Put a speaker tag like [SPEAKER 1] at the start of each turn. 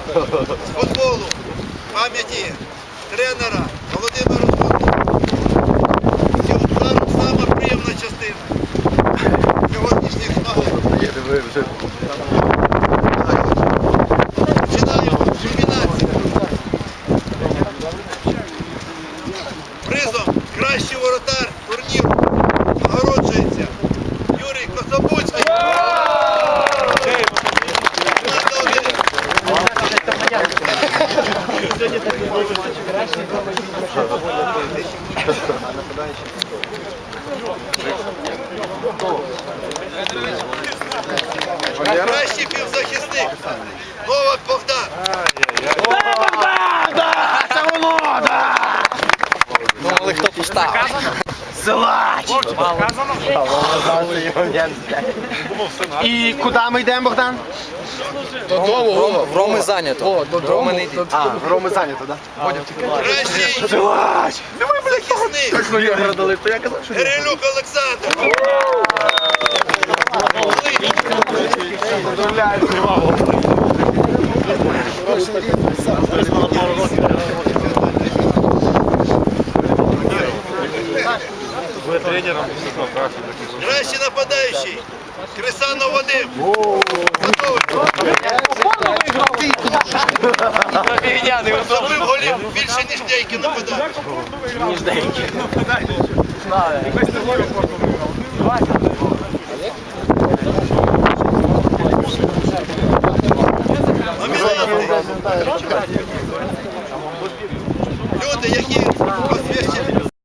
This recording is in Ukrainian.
[SPEAKER 1] футболу пам'яті тренера Володимира Руденка. І сама приємна частина сьогоднішніх змагань. Починаємо з кульмінації. Призом кращий воротар турніру Кращий півзахисник. Новак Богдан.
[SPEAKER 2] Але хто поставив?
[SPEAKER 3] І куди ми йдемо, Богдан?
[SPEAKER 2] Додому. В Роми зайнято. О, додому.
[SPEAKER 3] А, в Роми зайнято, так?
[SPEAKER 1] Кращий захисник.
[SPEAKER 3] Ну я продали, то я казав, що
[SPEAKER 1] Гирилюк Олександр. Кращий нападаючий. Крисанов Вадим. Забив голів більше, ніж деякі нападають. Номінанти.